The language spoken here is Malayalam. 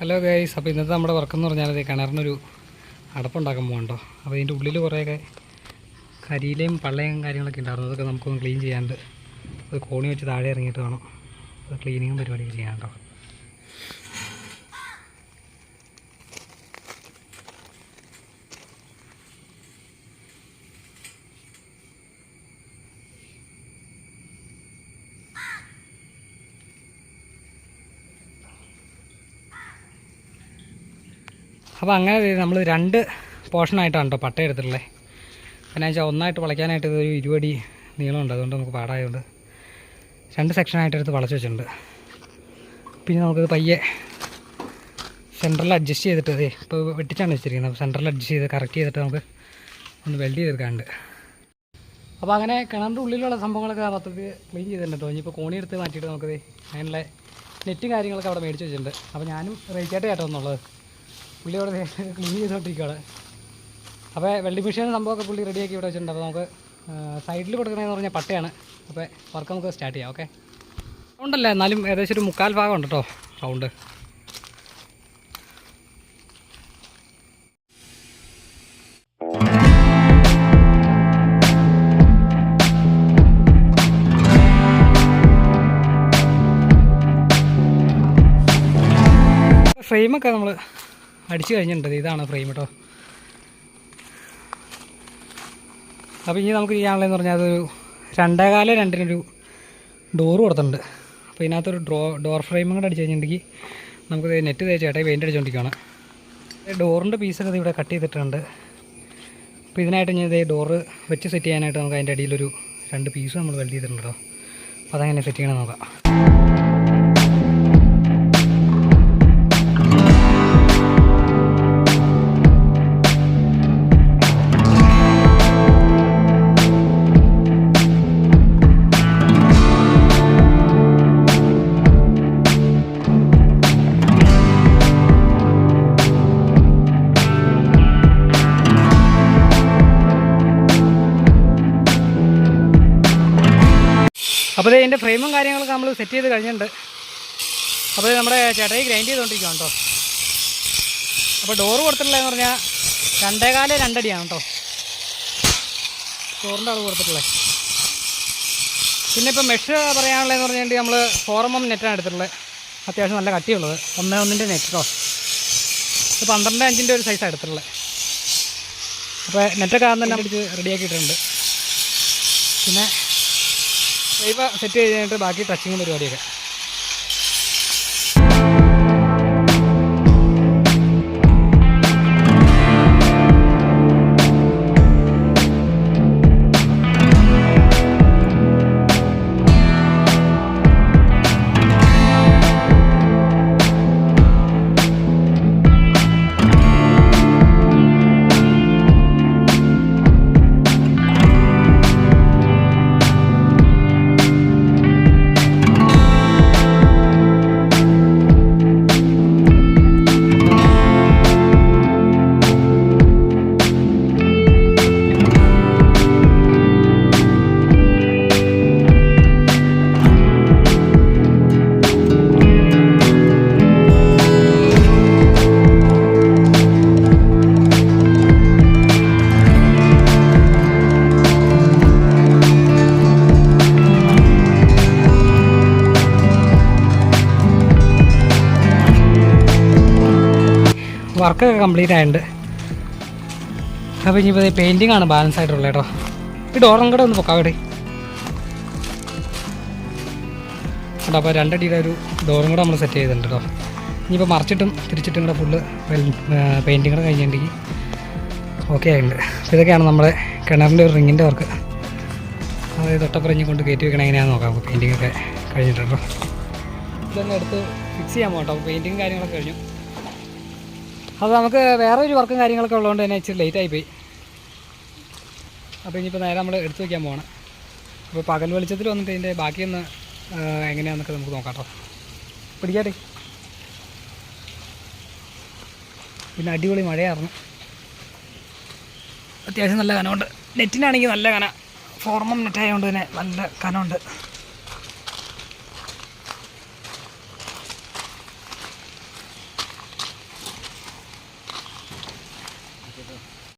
ഹലോ ഗൈസ് അപ്പോൾ ഇന്നത്തെ നമ്മുടെ വർക്ക് എന്ന് പറഞ്ഞാൽ അതെ കിണറിനൊരു അടപ്പുണ്ടാക്കാൻ പോകണ്ടോ അപ്പോൾ ഇതിന്റെ ഉള്ളിൽ കുറേയൊക്കെ കരിയിലയും പള്ളയും കാര്യങ്ങളൊക്കെ ഉണ്ടായിരുന്നു. അതൊക്കെ നമുക്കൊന്ന് ക്ലീൻ ചെയ്യാണ്ട് അത് കോണി വെച്ച് താഴെ ഇറങ്ങിയിട്ട് വേണം. അത് ക്ലീനിങ്ങും പരിപാടിയൊക്കെ ചെയ്യാണ്ടോ അപ്പോൾ അങ്ങനെ നമ്മൾ രണ്ട് പോർഷനായിട്ടാണ് കേട്ടോ പട്ട എടുത്തിട്ടുള്ളത് പിന്നെ വെച്ചാൽ ഒന്നായിട്ട് വളയ്ക്കാനായിട്ട് ഇതൊരു ഇരുപടി നീളമുണ്ട് അതുകൊണ്ട് നമുക്ക് പാടായതുകൊണ്ട് രണ്ട് സെക്ഷനായിട്ട് എടുത്ത് വളച്ച് വെച്ചിട്ടുണ്ട്. പിന്നെ നമുക്കിത് പയ്യെ സെന്ററിൽ അഡ്ജസ്റ്റ് ചെയ്തിട്ട് അതെ ഇപ്പോൾ വെട്ടിച്ചാണ് വെച്ചിരിക്കുന്നത്. സെന്ററിൽ അഡ്ജസ്റ്റ് ചെയ്ത് കറക്റ്റ് ചെയ്തിട്ട് നമുക്ക് ഒന്ന് വെൽഡ് ചെയ്തെടുക്കാണ്ട് അപ്പോൾ അങ്ങനെ കിണറിന്റെ ഉള്ളിലുള്ള സംഭവങ്ങളൊക്കെ മൊത്തത്തിൽ ക്ലീൻ ചെയ്തിട്ടുണ്ട് ഇനിയിപ്പോൾ കോണി എടുത്ത് മാറ്റിയിട്ട് നമുക്കത് അതിനുള്ള നെറ്റ് കാര്യങ്ങളൊക്കെ അവിടെ മേടിച്ച് വെച്ചിട്ടുണ്ട്. അപ്പോൾ ഞാനും റേറ്റ് കേട്ടോ എന്നുള്ളത്. പുള്ളി അവിടെ ക്ലീൻ ചെയ്തുകൊണ്ടിരിക്കുകയാണ് അപ്പോൾ വെള്ളി മെഷീൻ സംഭവമൊക്കെ പുള്ളി റെഡിയാക്കി ഇവിടെ വെച്ചിട്ടുണ്ട്. അപ്പോൾ നമുക്ക് സൈഡിൽ കൊടുക്കണമെന്ന് പറഞ്ഞാൽ പട്ടയാണ്. അപ്പോൾ വർക്ക് നമുക്ക് സ്റ്റാർട്ട് ചെയ്യാം ഓക്കെ റൗണ്ടല്ല എന്നാലും ഏകദേശം ഒരു മുക്കാൽ ഭാഗം ഉണ്ട് കേട്ടോ റൗണ്ട് ഫ്രെയിമൊക്കെ നമ്മൾ അടിച്ചു കഴിഞ്ഞിട്ടുണ്ട്. ഇതാണ് ഫ്രെയിം കേട്ടോ അപ്പോൾ ഇനി നമുക്ക് ചെയ്യാനുള്ളതെന്ന് പറഞ്ഞാൽ അതൊരു രണ്ടേകാല രണ്ടിനൊരു ഡോറ് കൊടുത്തിട്ടുണ്ട്. അപ്പോൾ ഇതിനകത്തൊരു ഡ്രോ ഡോർ ഫ്രെയിമും കൂടെ അടിച്ച് കഴിഞ്ഞിട്ടുണ്ടെങ്കിൽ നമുക്ക് നെറ്റ് തേച്ച് ചേട്ടായി പെയിന്റ് അടിച്ചുകൊണ്ടിരിക്കുകയാണ് ഡോറിന്റെ പീസൊക്കെ ഇവിടെ കട്ട് ചെയ്തിട്ടുണ്ട്. അപ്പോൾ ഇതിനായിട്ട് ഞാൻ ഇതേ ഡോറ് വെച്ച് സെറ്റ് ചെയ്യാനായിട്ട് നമുക്ക് അതിന്റെ അടിയിലൊരു രണ്ട് പീസ് നമ്മൾ വെൽഡ് ചെയ്തിട്ടുണ്ട് കേട്ടോ അപ്പോൾ അതങ്ങനെ സെറ്റ് ചെയ്യണം നോക്കാം. അപ്പോൾ ഇതിന്റെ ഫ്രെയിമും കാര്യങ്ങളൊക്കെ നമ്മൾ സെറ്റ് ചെയ്ത് കഴിഞ്ഞിട്ടുണ്ട്. അപ്പോൾ നമ്മുടെ ചേട്ടായി ഗ്രൈൻഡ് ചെയ്തുകൊണ്ടിരിക്കുകയാണ് കേട്ടോ അപ്പോൾ ഡോറ് കൊടുത്തിട്ടുള്ളതെന്ന് പറഞ്ഞാൽ രണ്ടേകാൽ രണ്ടടിയാണ് കേട്ടോ ഡോറിന്റെ അളവ് കൊടുത്തിട്ടുള്ളത് പിന്നെ ഇപ്പോൾ മെഷ് പറയാനുള്ളതെന്ന് പറഞ്ഞാൽ നമ്മൾ ഫോറമം നെറ്റാണ് എടുത്തിട്ടുള്ളത് അത്യാവശ്യം നല്ല കട്ടിയുള്ളത്. ഒന്നേ ഒന്നിന്റെ നെറ്റ് കേട്ടോ ഇത് പന്ത്രണ്ട് അഞ്ചിന്റെ ഒരു സൈസാണ് എടുത്തിട്ടുള്ളത് അപ്പോൾ നെറ്റൊക്കെ ആദ്യം തന്നെ പിടിച്ച് റെഡിയാക്കിയിട്ടുണ്ട് പിന്നെ ഇപ്പം സെറ്റ് ചെയ്ത് കഴിഞ്ഞിട്ട് ബാക്കി ടച്ചിങ് പരിപാടിയൊക്കെ. വർക്കൊക്കെ കംപ്ലീറ്റ് ആയിട്ടുണ്ട്. അപ്പോൾ ഇനിയിപ്പോൾ പെയിന്റിംഗ് ആണ് ബാലൻസ് ആയിട്ടുള്ളത് കേട്ടോ. ഈ ഡോറും കൂടെ ഒന്ന് പൊക്കാം ഇവിടെ കേട്ടോ അപ്പോൾ രണ്ടടിയുടെ ഒരു ഡോറും കൂടെ നമ്മൾ സെറ്റ് ചെയ്തിട്ടുണ്ട് കേട്ടോ. ഇനിയിപ്പോൾ മറിച്ചിട്ടും തിരിച്ചിട്ടും കൂടെ ഫുള്ള് പെയിന്റിങ് കൂടെ കഴിഞ്ഞിട്ടുണ്ടെങ്കിൽ ഓക്കെ ആയിട്ടുണ്ട്. അപ്പോൾ ഇതൊക്കെയാണ് നമ്മുടെ കിണറിന്റെ ഒരു റിങ്ങിന്റെ വർക്ക് അതായത് തൊട്ടപ്പുറഞ്ഞ് കൊണ്ട് കയറ്റി വെക്കണം എങ്ങനെയാണെന്ന് നോക്കാം. അപ്പോൾ ഒക്കെ കഴിഞ്ഞിട്ടുണ്ടോ ഇതൊന്ന് എടുത്ത് ഫിക്സ് ചെയ്യാൻ പോകട്ടോ പെയിന്റിങ് കാര്യങ്ങളൊക്കെ കഴിഞ്ഞു. അത് നമുക്ക് വേറെ ഒരു വർക്കും കാര്യങ്ങളൊക്കെ ഉള്ളതുകൊണ്ട് തന്നെ ഇച്ചിരി ലേറ്റ് പോയി അപ്പോൾ ഇനിയിപ്പോൾ നേരെ നമ്മൾ എടുത്തു വയ്ക്കാൻ പോകണം അപ്പോൾ പകൽ വെളിച്ചത്തിൽ വന്നിട്ട് ഇതിന്റെ ബാക്കിയൊന്ന് എങ്ങനെയാണെന്നൊക്കെ നമുക്ക് നോക്കാം കേട്ടോ പിടിക്കാട്ടെ. പിന്നെ അടിപൊളി മഴയായിരുന്നു. അത്യാവശ്യം നല്ല കനമുണ്ട്. നെറ്റിനാണെങ്കിൽ നല്ല കന. ഫോർമം നെറ്റായതുകൊണ്ട് തന്നെ നല്ല കനമുണ്ട്.